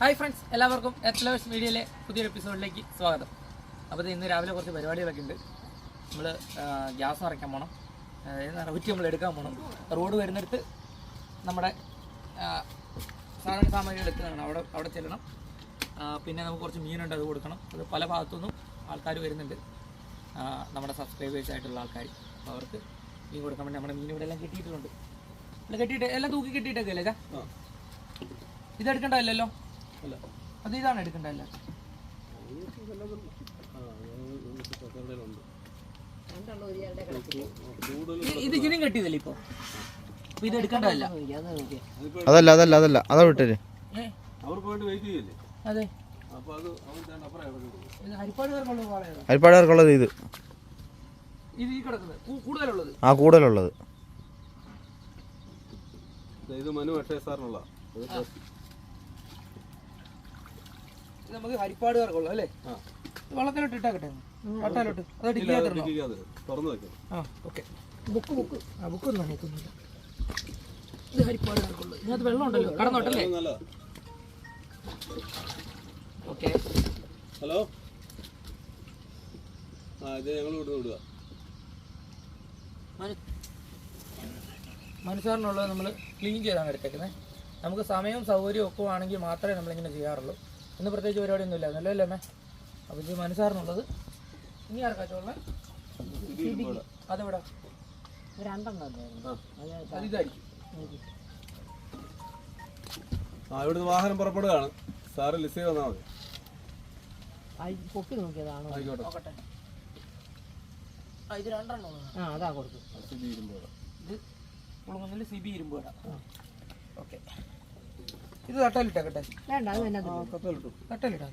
Hi friends എല്ലാവർക്കും എത്ലവേഴ്സ് മീഡിയയിലെ പുതിയൊരു എപ്പിസോഡിലേക്ക് സ്വാഗതം. അപ്പോൾ ഇന്ന് രാവിലെ കുറച്ച് പരിപാടികളൊക്കെ ഉണ്ട്. നമ്മൾ ഗ്യാസ് നിറയ്ക്കാൻ പോകണം അതായത് നിറവിറ്റ് നമ്മൾ എടുക്കാൻ പോകണം റോഡ് വരുന്നിടത്ത് നമ്മുടെ സാധന സാമഗ്രികൾ എടുക്കുന്നതാണ്. അവിടെ അവിടെ ചെല്ലണം. പിന്നെ നമുക്ക് കുറച്ച് മീനുണ്ട് അത് കൊടുക്കണം. അത് പല ഭാഗത്തുനിന്നും ആൾക്കാർ വരുന്നുണ്ട്. നമ്മുടെ സബ്സ്ക്രൈബേഴ്സ് ആയിട്ടുള്ള ആൾക്കാർ അപ്പോൾ അവർക്ക് മീൻ കൊടുക്കാൻ വേണ്ടി നമ്മുടെ മീൻ ഇവിടെ എല്ലാം കിട്ടിയിട്ടുണ്ട്. കെട്ടിയിട്ട് എല്ലാം തൂക്കി കിട്ടിയിട്ടൊക്കെ അല്ലേ ഇതാ? അത് ഇതാണ് എടുക്കണ്ടല്ല ഇത് ഇതിനും കെട്ടിയതല്ലേ ഇപ്പൊ? ഇത് എടുക്കണ്ടല്ല അതല്ല അതല്ല അതല്ല. അതാ ചെയ്യല്ലേ? അതെ. അപ്പൊ അത് അവൻ ഞാൻ അപ്പുറം ഇറങ്ങുന്നത് ഇത് ആ കൂടുതലുള്ളത്. ഇത് മനു അക്ഷയ സാറിനുള്ള ഇത് നമുക്ക് ഹരിപ്പാട് പേർക്കുള്ള അല്ലേ? വെള്ളത്തിലോട്ട് ഇട്ടാക്കട്ടെ വട്ടാലോട്ട്. അത് ഡിഗ്രിയാത്തിരണോ ഇരിക്കാതെ തുറന്നു വെക്കണം ആ ഓക്കെ. Book book. ആ ബുക്ക് ഒന്നും നനയ്ക്കുന്നില്ല ഇത് ഹരിപ്പാട് പേർക്കുള്ളത് ഇതിനകത്ത് വെള്ളം ഉണ്ടല്ലോ കടന്നോട്ടല്ലേ? ഓക്കെ. ഹലോ? ആ ഇത് ഞങ്ങൾ ഇവിടുന്ന് വിടുക മനസ്സാറിനുള്ളത് നമ്മൾ ക്ലീൻ ചെയ്താണ് എടുത്തേക്കുന്നത് നമുക്ക് സമയവും സൗകര്യവും ഒക്കെ ആണെങ്കിൽ മാത്രമേ നമ്മളിങ്ങനെ ചെയ്യാറുള്ളൂ. ഇന്ന് പ്രത്യേകിച്ച് പരിപാടിയൊന്നും ഇല്ല നല്ലല്ലേ അമ്മേ? അപ്പോൾ ഇത് മനസ്സാറിനുള്ളത്. ഇനി ആർക്കാച്ചുള്ള അതെവിടെ? അത് ഇതായിരിക്കും. ആ ഇവിടുന്ന് വാഹനം പുറപ്പെടുകയാണ്. സാറ് ലിസ്റ്റ് ചെയ്ത് വന്നാൽ മതി. പൊക്കി നോക്കിയതാണോ? ആയിക്കോട്ടെ. ഇത് രണ്ടെണ്ണം ആ അതാ കൊടുത്തു സിബി ഇരുമ്പോഴാണ് ഇത് കുളങ്ങുന്നില്ല സിബി ബി ഇരുമ്പ് വേണം ഓക്കെ. ഇത് തട്ടലിട്ടേക്കട്ടെ വേണ്ട അത് തന്നെ കത്തലിട്ടു തട്ടലിട്ടാ.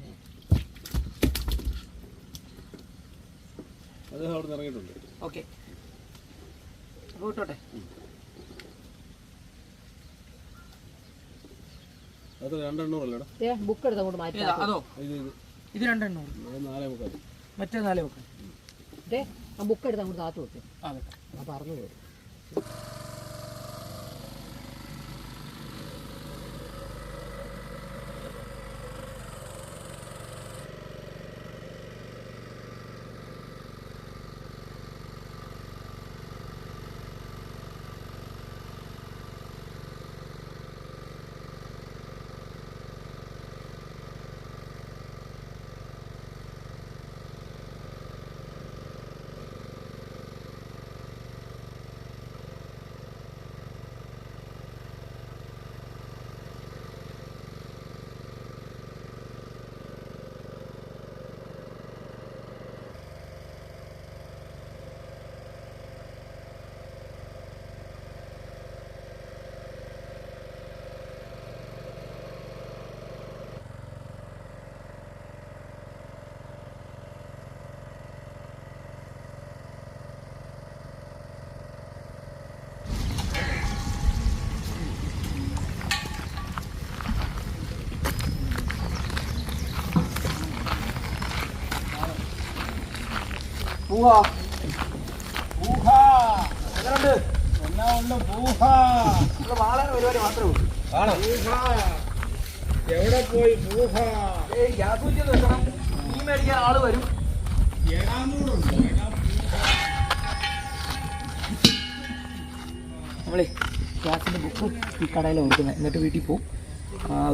അത് അവിടെ നിന്ന് ഇറങ്ങിയിട്ടുണ്ട്. ഓക്കെ. അപ്പോൾ വിട്ടോട്ടെ. അത് ബുക്ക് എടുത്ത് അങ്ങോട്ട് മാറ്റി അതോ? ഇത് ഇത്. ഇത് രണ്ടെണ്ണം അത് നാലേ മുക്കാൽ. മറ്റേ നാലേ വെക്കാം ദേ, ആ ബുക്ക് എടുത്ത് അങ്ങോട്ട് താത്തു വെക്കും ആ ആ പറഞ്ഞു പോയി പരിപാടി മാത്രമേ ഉള്ളൂ. എവിടെ പോയി മേടിക്കാൻ ആൾ വരും. നമ്മളേ ഗ്യാസിന്റെ ബുക്ക് ഈ കടയിൽ കൊടുക്കുന്നത് എന്നിട്ട് വീട്ടിൽ പോകും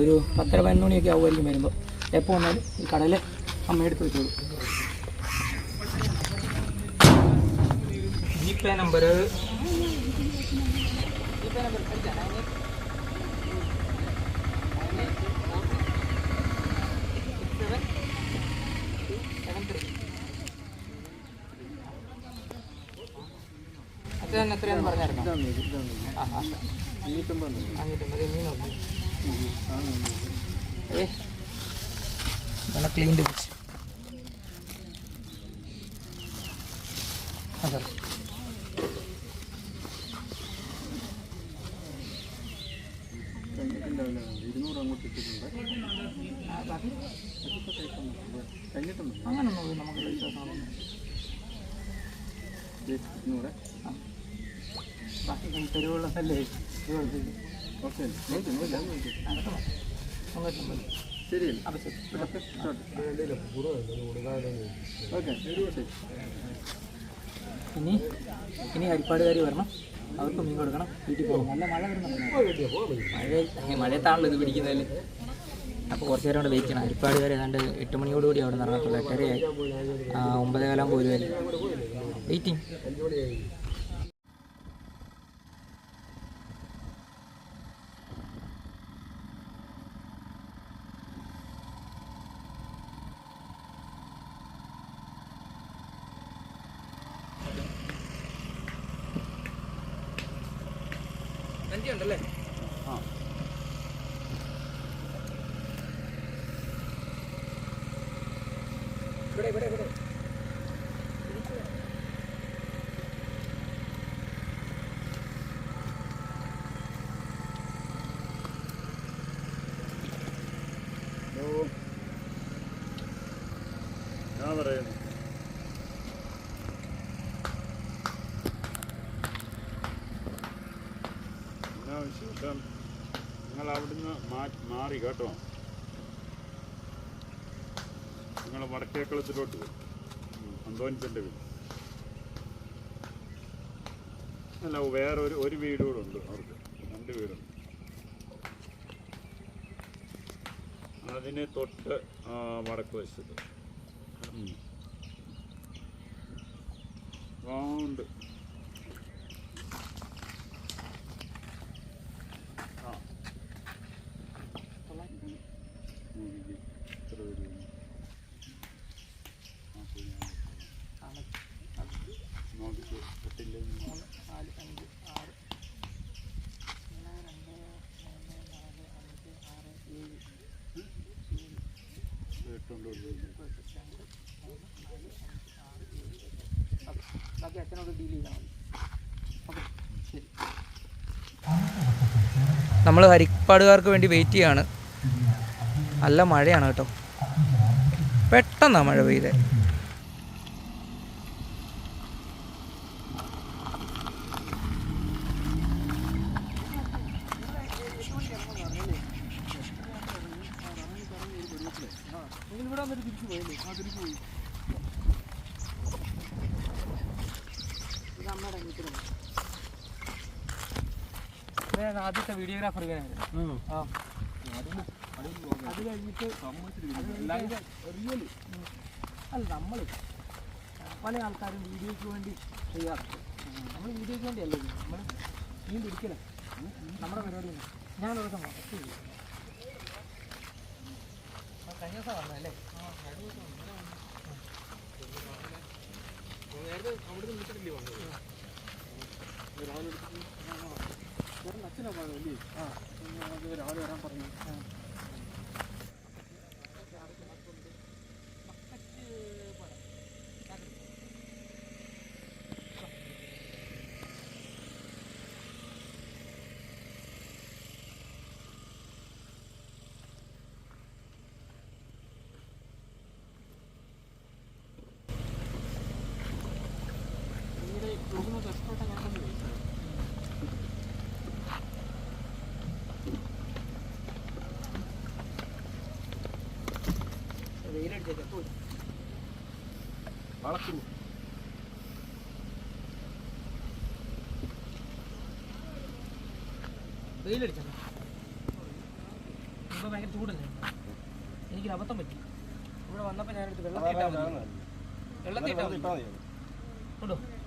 ഒരു പത്തര പതിനൊന്ന് മണിയൊക്കെ ആവുമായിരിക്കും വരുമ്പോൾ എപ്പോൾ വന്നാലും ഈ കടയിൽ അമ്മ എടുത്ത് വെച്ചോളൂ. ജി नंबर അച്ഛൻ എത്രയാന്ന് പറഞ്ഞായിരുന്നോ? ക്ലീൻ വെച്ച് അങ്ങോട്ട് ഇട്ടിട്ടുണ്ട് അങ്ങനൊന്നും നമുക്ക് ബാക്കി തെരുവുള്ളതല്ലേ ഓക്കെ. ശരിയല്ലേ? ശരി. ഓക്കെ ഇനി ഇനി കാര്യം വരണം. അവർക്ക് മീൻ കൊടുക്കണം. വീട്ടിൽ പോകണം നല്ല മഴ മഴ മഴയത്താണല്ലോ ഇത് പിടിക്കുന്നതിൽ അപ്പോൾ കുറച്ച് നേരം കൂടെ വെയിറ്റ് ചെയ്യണം. പേര് ഏതാണ്ട് എട്ട് മണിയോടുകൂടി അവിടെ നിന്ന് ഇറങ്ങത്തുള്ളൂ എട്ടരയായി ഒമ്പതേ കാലം പോലും വെയിറ്റിംഗ് ഇവിടെ ഇവിടെ ഇവിടെ. ഞാൻ വിശേഷം? നിങ്ങൾ അവിടുന്ന് മാറി കേട്ടോ. നിങ്ങൾ വടക്കേക്കുളത്തിലോട്ട് വരും അന്തോനിച്ചന്റെ വീട്. അല്ല വേറെ ഒരു ഒരു വീട് കൂടെ ഉണ്ട് അവർക്ക്. രണ്ട് വീടുണ്ട്. അതിന് തൊട്ട് വടക്ക് വശത്ത്. ഉം. ആ ഉണ്ട് ആ ഉം, ഇത് എത്ര പേര് വന്നു? നാൽപ്പത് ഞാൻ നോക്കിയിട്ട് കിട്ടില്ലേ മൂന്ന് നാല് അഞ്ച് ആറ് ഒന്ന് രണ്ട് മൂന്ന് നാല് അഞ്ച് ആറ് ഏഴ് എട്ടുകൊണ്ട് കൊടുത്തു നമ്മൾ ഹരിപ്പാടുകാർക്ക് വേണ്ടി വെയിറ്റ് ചെയ്യാണ്. നല്ല മഴയാണ് കേട്ടോ. പെട്ടെന്നാണ് മഴ പെയ്തേ ആദ്യത്തെ വീഡിയോഗ്രാഫർ ഇവനായിരുന്നു ആ. അത് കഴിഞ്ഞിട്ട് അല്ല നമ്മൾ പല ആൾക്കാരും വീഡിയോയ്ക്ക് വേണ്ടി ചെയ്യാറുണ്ട്. നമ്മൾ വീഡിയോയ്ക്ക് വേണ്ടി അല്ലേ നമ്മൾ മീൻ ഇരിക്കലേ നമ്മുടെ പരിപാടി ഞാൻ ഒരു ദിവസം വന്നു. ഒത്തിരി. ആ, കഴിഞ്ഞ ദിവസം ആ. രാവിലെ വരാൻ പറഞ്ഞു. വളക്കുന്നു വെയിലടിച്ചത് ഇപ്പോൾ ഭയങ്കര ചൂടല്ലേ എനിക്കൊരു അബദ്ധം പറ്റി ഇവിടെ വന്നപ്പോൾ ഞാനെടുത്ത് വെള്ളത്തിൽ ഇട്ടാൽ മതി. വെള്ളത്തിൽ ഇട്ടാൽ മതി. കൊണ്ടോ തന്നെ ഉണ്ട്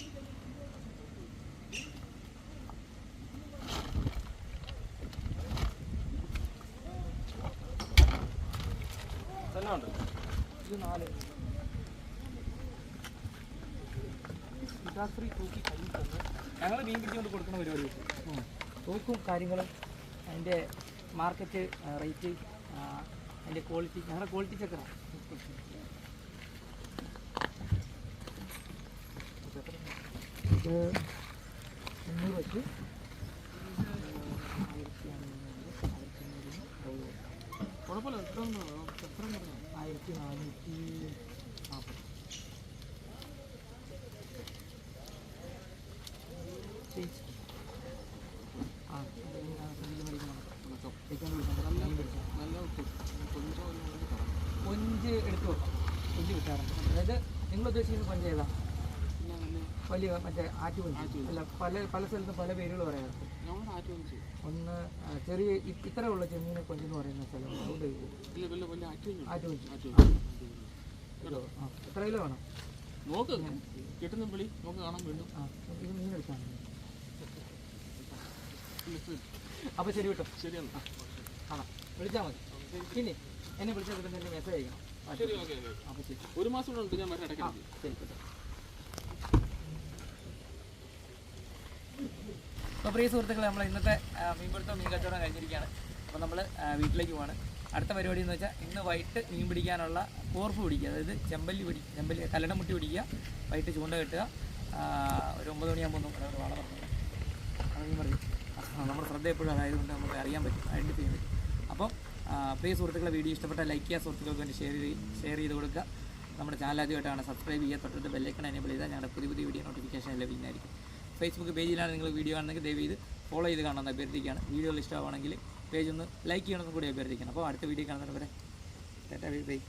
ഇത് നാല് ഇതാശ്രീ തൂക്കി കയ്യിൽ തന്ന് ഞങ്ങൾ മീൻ പിടിച്ചുകൊണ്ട് കൊടുക്കുന്ന പരിപാടി തൂക്കും കാര്യങ്ങളും അതിന്റെ മാർക്കറ്റ് റേറ്റ് അതിന്റെ ക്വാളിറ്റി ഞങ്ങളുടെ ക്വാളിറ്റി ചെക്കറാണ് ഇത് മുന്നൂറ് വെച്ച് കുഴപ്പമില്ല എത്ര എത്ര ആയിരത്തി നാനൂറ്റി നാൽപ്പത് കൊഞ്ച് എടുത്തു വെക്കാം കൊഞ്ച് കിട്ടാറുണ്ട് അതായത് നിങ്ങൾ ഉദ്ദേശിക്കുന്ന കൊഞ്ച് ഏതാ വലിയ മറ്റേ ആറ്റുകൊഞ്ച് അല്ല പല പല സ്ഥലത്തും പല പേരുകൾ പറയാറുണ്ട്. ഒന്ന് ചെറിയ ഇത്ര ഉള്ള ചെമ്മീനെ കൊഞ്ചെന്ന് പറയുന്ന സ്ഥലം. ആറ്റുകൊഞ്ച് എത്ര കിലോ വേണം? നോക്ക് കിട്ടുന്ന വിളി നോക്ക് കാണാൻ വീണ്ടും. ഇത് മീൻ എടുത്താണ് അപ്പോൾ ശരി. കേട്ടോ. ശരിയാണ്. കാണാം. വിളിച്ചാൽ മതി. പിന്നെ എന്നെ വിളിച്ചാൽ കിട്ടുന്ന മെസ്സേജ് അയക്കണം. ഒരു മാസം കൂടെ ഉണ്ട് ഞാൻ വരാം ആ ശരി കേട്ടോ. അപ്പോൾ പ്രിയ സുഹൃത്തുക്കളെ നമ്മൾ ഇന്നത്തെ മീൻപിടുത്തം മീൻ കച്ചവടം കഴിഞ്ഞിരിക്കുകയാണ്. അപ്പോൾ നമ്മൾ വീട്ടിലേക്ക് പോവാണ്. അടുത്ത പരിപാടി എന്ന് വെച്ചാൽ ഇന്ന് വൈകിട്ട് മീൻ പിടിക്കാനുള്ള കോർഫ് പിടിക്കുക. അതായത് ചെമ്പല്ലി പിടി ചെമ്പല്ലി കല്ലടമുട്ടി പിടിക്കുക. വൈകിട്ട് ചൂണ്ട കെട്ടുക. ഒരു ഒമ്പത് മണിയാകുമ്പോൾ ഒന്നും ഒരു വാള പറഞ്ഞു മീൻ നമ്മുടെ ശ്രദ്ധ എപ്പോഴും അതായതുകൊണ്ട് നമുക്ക് അറിയാൻ പറ്റും ഐഡന്റിഫൈ ചെയ്യാൻ പറ്റും. അപ്പം പ്രിയ സുഹൃത്തുക്കളെ വീഡിയോ ഇഷ്ടപ്പെട്ട ലൈക്ക് ചെയ്യുക സുഹൃത്തുക്കൾക്ക് വേണ്ടി ഷെയർ ചെയ്ത് ഷെയർ ചെയ്ത് കൊടുക്കുക. നമ്മുടെ ചാനൽ ആദ്യമായിട്ടാണ് സബ്സ്ക്രൈബ് ചെയ്യുക തൊട്ടിട്ട് ബെല്ലൈക്കൺ എനേബിൾ ചെയ്താൽ ഞങ്ങളുടെ പുതിയ പുതിയ വീഡിയോ നോട്ടിഫിക്കേഷൻ ലഭിക്കുന്നതായിരിക്കും ഫേസ്ബുക്ക് പേജിലാണ് നിങ്ങൾ വീഡിയോ കാണുന്നെങ്കിൽ ദയവ് ചെയ്ത് ഫോളോ ചെയ്ത് കാണുന്ന അഭ്യർത്ഥിക്കുകയാണ്. വീഡിയോകൾ ഇഷ്ടമാണെങ്കിൽ പേജ് ഒന്ന് ലൈക്ക് ചെയ്യണമെന്ന് കൂടി അഭ്യർത്ഥിക്കണം അപ്പോൾ അടുത്ത വീഡിയോ കാണുന്നവരെ ബൈ